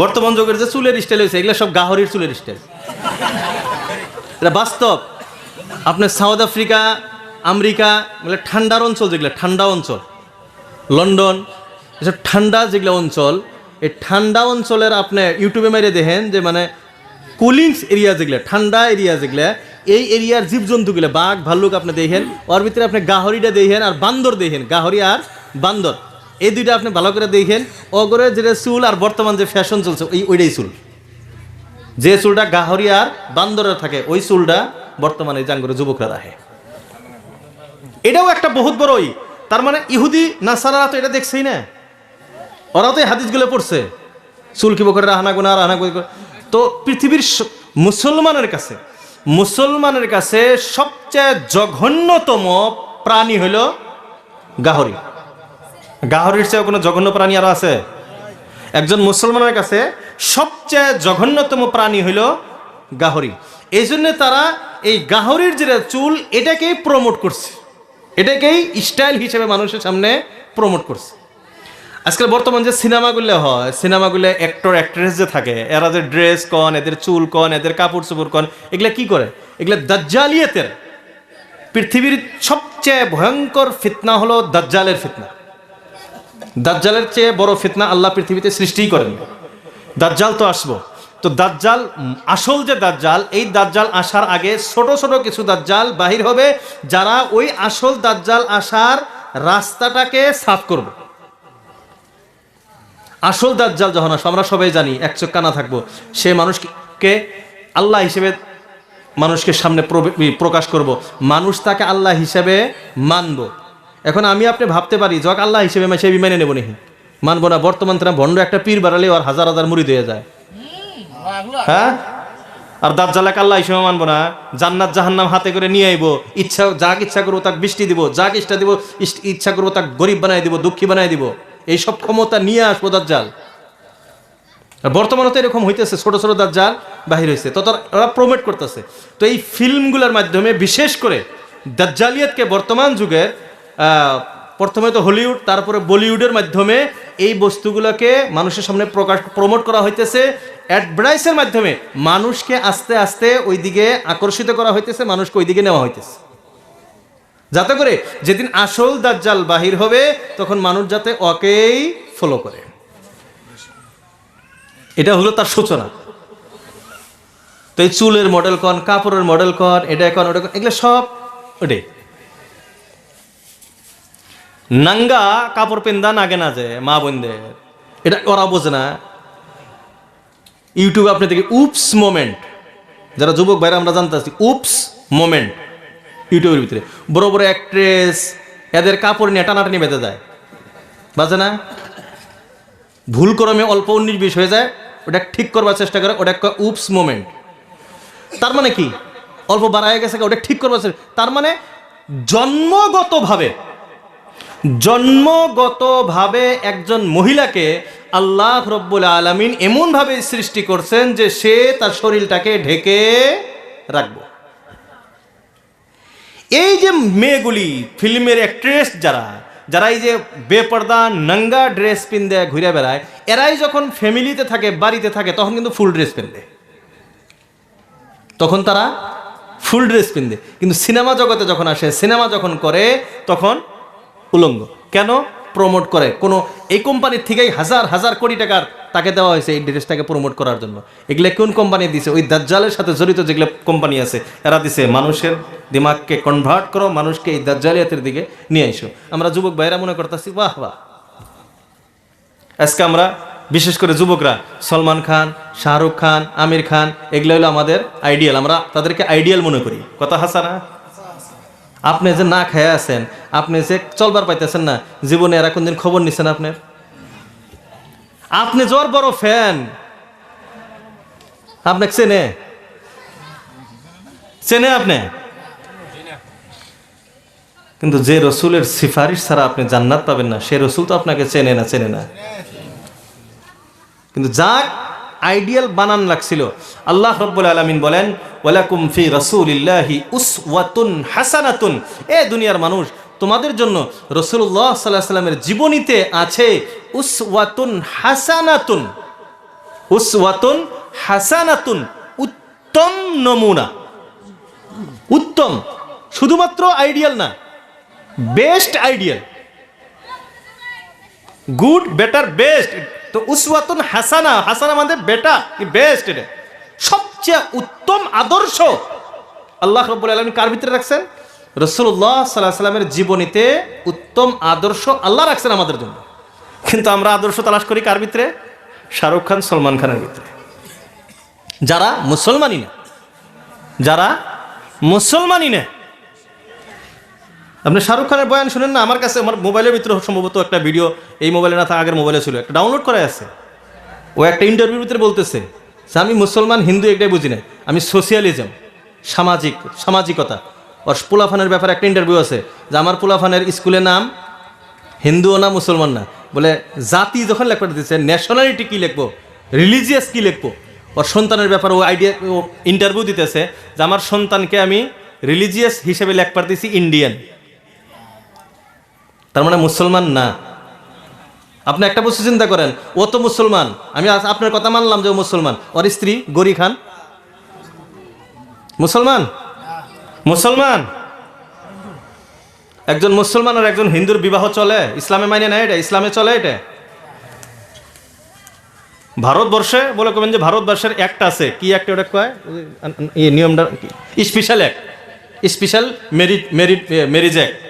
বর্তমান যুগের যে চুলের স্টাইল হয়েছে এগুলো সব গাহরির চুলের স্টাইল এটা বাস্তব। আপনার সাউথ আফ্রিকা, আমেরিকা মানে ঠান্ডার অঞ্চল যেগুলো, ঠান্ডা অঞ্চল। লন্ডন, এসব ঠান্ডা যেগুলো অঞ্চল, এই ঠান্ডা অঞ্চলের আপনি ইউটিউবে মেরে দেখেন যে মানে কুলিংস এরিয়া যেগুলো, ঠান্ডা এরিয়া যেগুলো, এই এরিয়ার জীবজন্তুগুলো, বাঘ, ভাল্লুক আপনি দেখেন, ওর ভিতরে আপনি গাহরিটা দেখেন আর বান্দর দেখেন। গাহরি আর বান্দর। এই দুইটা আপনি ভালো করে দেখেন। অগরে যেটা চুল আর বর্তমান যে ফ্যাশন চলছে, ওই ওইটাই চুল। যে চুলটা গাহরি আর বান্দরের থাকে, ওই চুলটা বর্তমানে জাঙ্গরে যুবকরা রাখে। এটাও একটা বহুত বড় ওই তার মানে ইহুদি নাসারা তো এটা দেখছেই না। ওরাও তো এই হাদিসগুলো পড়ছে। চুল কি বকরে, রাহানা গুনা, রাহানা তো পৃথিবীর মুসলমানের কাছে মুসলমানের কাছে সবচেয়ে জঘন্যতম প্রাণী হইল গাহরি। গাহরির চেয়ে কোনো জঘন্য প্রাণী আরও আছে? একজন মুসলমানের কাছে সবচেয়ে জঘন্যতম প্রাণী হইল গাহরি। এই জন্য তারা এই গাহরির যেটা চুল, এটাকেই প্রমোট করছে। এটাকেই স্টাইল হিসেবে মানুষের সামনে প্রমোট করছে। আজকাল বর্তমান যে সিনেমাগুলো হয়, সিনেমাগুলো অ্যাক্টর অ্যাক্ট্রেস যে থাকে, এরা যে ড্রেস কন, এদের চুল কন, এদের কাপড় চোপড় কন, এগুলা কি করে? এগুলা দাজ্জালিয়াতের পৃথিবীর সবচেয়ে ভয়ঙ্কর ফিতনা হলো দাজ্জালের ফিতনা। দাজ্জালের চেয়ে বড় ফিতনা আল্লাহ পৃথিবীতে সৃষ্টিই করেন দাজ্জাল তো আসব। তো দাজ্জাল আসল যে দাজ্জাল, এই দাজ্জাল আসার আগে ছোট ছোট কিছু দাজ্জাল বাহির হবে, যারা ওই আসল দাজ্জাল আসার রাস্তাটাকে সাফ করবে। আসল দাজ্জাল যখন আসবে, আমরা সবাই জানি, এক চোখ কানা থাকব, সে মানুষকে আল্লাহ হিসেবে মানুষকে সামনে প্রকাশ করব। মানুষ তাকে আল্লাহ হিসেবে মানব। এখন আমি আপনি ভাবতে পারি, যাক আল্লাহ হিসেবে সে মেনে নেব নাকি। মানবো না, বর্তমান তারা ভণ্ড একটা পীর বাড়ালে আর হাজার হাজার মুড়ি দিয়ে যায়। হ্যাঁ? আর দাজ্জালাকে আল্লাহ হিসেবে মানবো না, জান্নাত জাহান্নাম হাতে করে নিয়ে আইবো, ইচ্ছা, যাক ইচ্ছা করব তাকে বৃষ্টি দিব, যাক ইচ্ছা দিব ইচ্ছা করব তাকে গরিব বানাই দিব, দুঃখী বানাই দিব, এই সব ক্ষমতা নিয়ে আসব দাজ্জাল। আর বর্তমানে তো এরকম হইতেছে, ছোট ছোট দাজ্জাল বাহির হয়েছে তো তারা- ওরা প্রমোট করতেছে। তো এই ফিল্মগুলোর মাধ্যমে বিশেষ করে দাজ্জালিয়াতকে বর্তমান যুগের প্রথমে তো হলিউড, তারপরে বলিউডের মাধ্যমে এই বস্তুগুলোকে মানুষের সামনে প্রকাশ, প্রমোট করা হইতেছে। অ্যাডভার্টাইসের মাধ্যমে মানুষকে আস্তে আস্তে ওই দিকে আকর্ষিত করা হইতেছে, মানুষকে ওই দিকে নেওয়া হইতেছে। যাতে করে যেদিন আসল দাজ্জাল বাহির হবে, তখন মানুষ যাতে ওকেই ফলো করে। এটা হলো তার সূচনা। তো এই চুলের মডেল কন, কাপড়ের মডেল কন, এটা কন, ওটা কন, এগুলো সব ওটাই। নাঙ্গা কাপড় পেন্দা নাগে না যে, মা বোনদের। এটা ওরা বোঝে না। ইউটিউবে আপনি দেখি উপস মোমেন্ট। যারা যুবক ভাইরা আমরা জানতে আছি উপস মোমেন্ট। ইউটিউবের ভিতরে। বড় বড় অ্যাক্ট্রেস এদের কাপড় নিয়ে টানাটানি বেঁধে যায় বাজে না? ভুল ক্রমে অল্প উনিশ হয়ে যায়, ওটা ঠিক করবার চেষ্টা করে, ওটা উপস মোমেন্ট। তার মানে কি? অল্প বাড়ায় গেছে, ওটা ঠিক করবার চেষ্টা তার মানে জন্মগতভাবে জন্মগতভাবে একজন মহিলাকে আল্লাহ রব্বুল আলমিন এমনভাবে সৃষ্টি করছেন যে সে তার শরীরটাকে ঢেকে রাখবে। এই যে মেয়েগুলি, ফিল্মের অ্যাক্ট্রেস যারা যারা এই যে বেপর্দা নাঙ্গা ড্রেস পিনদে ঘুরে বেড়ায়, এরাই যখন ফ্যামিলিতে থাকে, বাড়িতে থাকে, তখন কিন্তু ফুল ড্রেস পিনদে তখন তারা ফুল ড্রেস পিনদে কিন্তু সিনেমা জগতে যখন আসে, সিনেমা যখন করে, তখন উলঙ্গ। কেন? প্রমোট করে। কোনো এই কোম্পানির থেকেই হাজার হাজার কোটি টাকার তাকে দেওয়া হয়েছে এই ড্রেসটাকে প্রমোট করার জন্য। এগুলো কোন কোম্পানি দিছে? ওই দাজ্জালের সাথে জড়িত যেগুলো কোম্পানি আছে, এরা দিছে মানুষের দিমাগকে কনভার্ট করো, মানুষকে এই দাজ্জালিয়াতের দিকে নিয়ে এসো আমরা যুবক ভাইরা মনে করতেছি, বাহ বাহ। আজকে আমরা বিশেষ করে যুবকরা, সলমান খান, শাহরুখ খান, আমির খান, এগুলো হলো আমাদের আইডিয়াল আমরা তাদেরকে আইডিয়াল মনে করি। কথা হাসানা আপনি যে না খেয়ে আছেন, আপনি যে চলবার পাইতেছেন না, জীবনে এরা কোনদিন খবর নিছেন আপনার? আপনি জোর বড় ফ্যান আপনাকে চেনে? চেনে আপনি? কিন্তু যে রসুলের সিফারিশ ছাড়া আপনি জান্নাত পাবেন না, সে রসুল তো আপনাকে চেনে না চেনে না। কিন্তু যাক আইডিয়াল বানান লাগছিল। আল্লাহ রব্বুল আলমিন বলেন, ওয়ালাকুম ফি রসুলিল্লাহি উসওয়াতুন হাসানাতুন। এ দুনিয়ার মানুষ, তোমাদের জন্য রসুল্লাহ সাল্লাহ সাল্লামের জীবনীতে আছে উসওয়াতুন হাসানাতুন। উসওয়াতুন হাসানাতুন, উত্তম নমুনা। উত্তম, শুধুমাত্র আইডিয়াল না, best ideal. Good, better, best. তো উসওয়াতুন হাসানা হাসানা মানে বেটা বেস্ট এটা সবচেয়ে উত্তম আদর্শ আল্লাহ রব্বুল আলমী কার ভিতরে রাখছেন? রসুল্লাহ সাল্লাহ সাল্লামের জীবনীতে উত্তম আদর্শ আল্লাহ রাখছেন আমাদের জন্য। কিন্তু আমরা আদর্শ তালাশ করি কার ভিতরে? শাহরুখ খান, সলমান খানের ভিতরে। যারা মুসলমানই না, যারা মুসলমানই না আপনি শাহরুখ খানের বয়ান শুনেন না? আমার কাছে আমার মোবাইলের ভিতরে সম্ভবত একটা ভিডিও এই মোবাইলে না আগের মোবাইলে ছিল। একটা ডাউনলোড করা আছে। ও একটা ইন্টারভিউর ভিতরে বলতেছে যে, আমি মুসলমান, হিন্দু এটাই বুঝি না আমি সোশিয়ালিজম সামাজিক, সামাজিকতা। ওর পোলাফানের ব্যাপারে একটা ইন্টারভিউ আছে যে, আমার পোলাফানের স্কুলের নাম হিন্দুও না, মুসলমান না। বলে, জাতি যখন লেখা দিচ্ছে ন্যাশনালিটি কী লিখব? রিলিজিয়াস কী লিখব? ওর সন্তানের ব্যাপারে ও আইডিয়া ও ইন্টারভিউ দিতেছে যে, আমার সন্তানকে আমি রিলিজিয়াস হিসেবে লেখ পারতেছি ইন্ডিয়ান তার মানে মুসলমান না। আপনি একটা বস্তু চিন্তা করেন, ও তো মুসলমান। আমি আপনার কথা মানলাম যে ও মুসলমান। ওর স্ত্রী গরি খান? মুসলমান? মুসলমান? একজন মুসলমান আর একজন হিন্দুর বিবাহ চলে? ইসলামে মাইনে নেয় এটা? ইসলামে চলে এটা? ভারতবর্ষে বলে কবেন যে ভারতবর্ষের একটা আছে। কি একটা ওটা কয়? নিয়মটা স্পেশাল এক special merit merit marriage act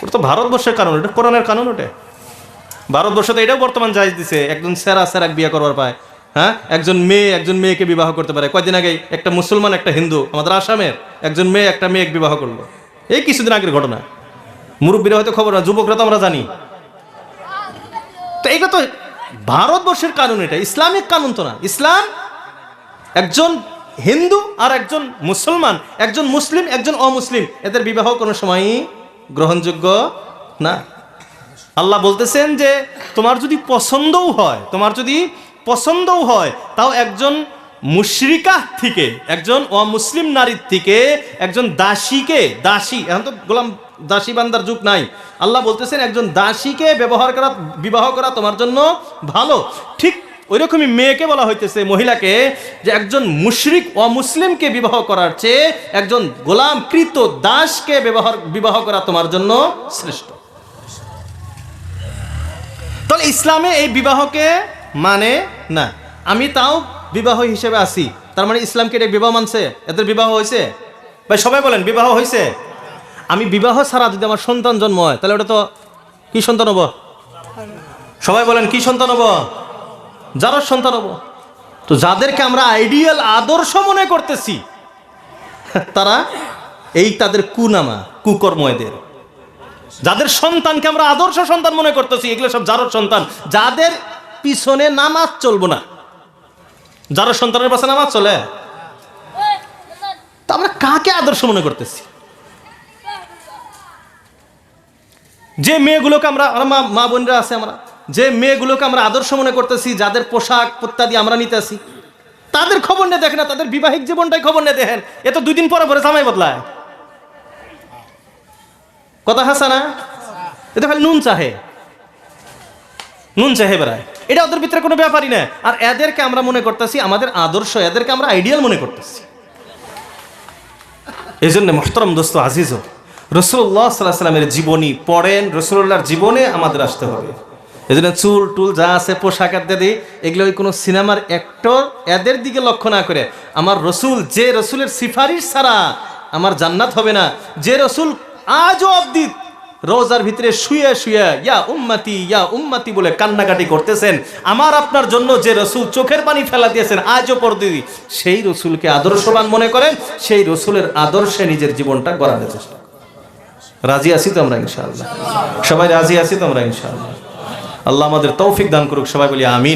ওটা তো ভারতবর্ষের কারণ এটা কোরআনের কানুন ওটা। ভারতবর্ষে তো এটাও বর্তমান জায়জ দিছে, একজন সেরা সেরা বিয়ে করবার পায়। হ্যাঁ? একজন মেয়ে, একজন মেয়েকে বিবাহ করতে পারে। কয়দিন আগে একটা মুসলমান, একটা হিন্দু, আমাদের আসামের একজন মেয়ে, একটা মেয়ে বিবাহ করল। এই কিছুদিন আগের ঘটনা। মুরব্বীরা হয়তো খবর না, যুবকরা তো আমরা জানি। তো এটা তো ভারতবর্ষের কানুন এটা, ইসলামিক কানুন তো না। ইসলাম একজন হিন্দু আর একজন মুসলমান, একজন মুসলিম, একজন অমুসলিম, এদের বিবাহ কোনো সময়ই গ্রহণযোগ্য না? আল্লাহ বলতেছেন যে তোমার যদি পছন্দও হয়, তোমার যদি পছন্দও হয়, তাও একজন মুশরিকা থেকে, একজন অমুসলিম নারীর থেকে, একজন দাসীকে, দাসী, এখন তো গোলাম দাসী বান্দার যুগ নাই। আল্লাহ বলতেছেন একজন দাসীকে ব্যবহার করা, বিবাহ করা তোমার জন্য ভালো। ঠিক ওই রকমই মেয়েকে বলা হইতেছে, মহিলাকে, যে একজন মুশরিক অমুসলিমকে বিবাহ করার চেয়ে একজন গোলাম কৃত দাসকে ব্যবহার, বিবাহ করা তোমার জন্য শ্রেষ্ঠ। তাহলে ইসলামে এই বিবাহকে মানে না। আমি তাও বিবাহ হিসেবে আছি। তার মানে ইসলামকে এটা বিবাহ মানছে? এদের বিবাহ হয়েছে ভাই, সবাই বলেন, বিবাহ হয়েছে আমি বিবাহ ছাড়া যদি আমার সন্তান জন্ম হয়, তাহলে ওটা তো কি সন্তান হব? সবাই বলেন, কি সন্তান হব? যারা সন্তান হব। তো যাদেরকে আমরা আইডিয়াল আদর্শ মনে করতেছি, তারা এই তাদের কুনামা, কুকর্ম এদের। যাদের সন্তানকে আমরা আদর্শ সন্তান মনে করতেছি, এগুলো সব যারর সন্তান। যাদের পিছনে নামাজ চলবো না। যারর সন্তানের পাশে নামাজ চলে, তা আমরা কাকে আদর্শ মনে করতেছি? যে মেয়েগুলোকে আমরা মা বোনরা আছে আমরা যে মেয়েগুলোকে আমরা আদর্শ মনে করতেছি, যাদের পোশাক ইত্যাদি আমরা নিতেছি, তাদের খবর নিয়ে দেখে না, তাদের বিবাহিক জীবনটাই খবর নিয়ে দেখেন। এ তো দুই দিন পরে পরে জামাই বদলায়। কথা হাসা না? এটা খালি নুন চাহে। নুন চাহে বেড়ায়। এটা ওদের ভিতরে কোনো ব্যাপারই না। আর এদেরকে আমরা মনে করতেছি, আমাদের আদর্শ, এদেরকে আমরা আইডিয়াল মনে করতেছি। এই জন্য মোহতরম দোস্ত আজিজ রসুল্লাহ সাল্লাহ সাল্লামের জীবনী পড়েন। রসুল্লাহর জীবনে আমাদের আসতে হবে। এই চুল, টুল যা আছে পোশাক ইত্যাদি এগুলো ওই কোনো সিনেমার অ্যাক্টর এদের দিকে লক্ষ্য না করে। আমার রসুল, যে রসুলের সিফারিশ ছাড়া আমার জান্নাত হবে না। যে রসুল আজও অব্দি রোজার ভিতরে শুয়ে শুয়ে, ইয়া উম্মাতি ইয়া উম্মাতি বলে কান্নাকাটি করতেছেন। আমার, আপনার জন্য যে রসুল চোখের পানি ফেলা দিয়েছেন আজও পরদিদি সেই রসুলকে আদর্শবান মনে করেন, সেই রসুলের আদর্শে নিজের জীবনটা গড়ানোর চেষ্টা। রাজি আছি তো আমরা ইনশাআল্লাহ? সবাই রাজি আছি তো আমরা ইনশাআল্লাহ? আল্লাহ আমাদের তৌফিক দান করুক সবাই বলি আমিন।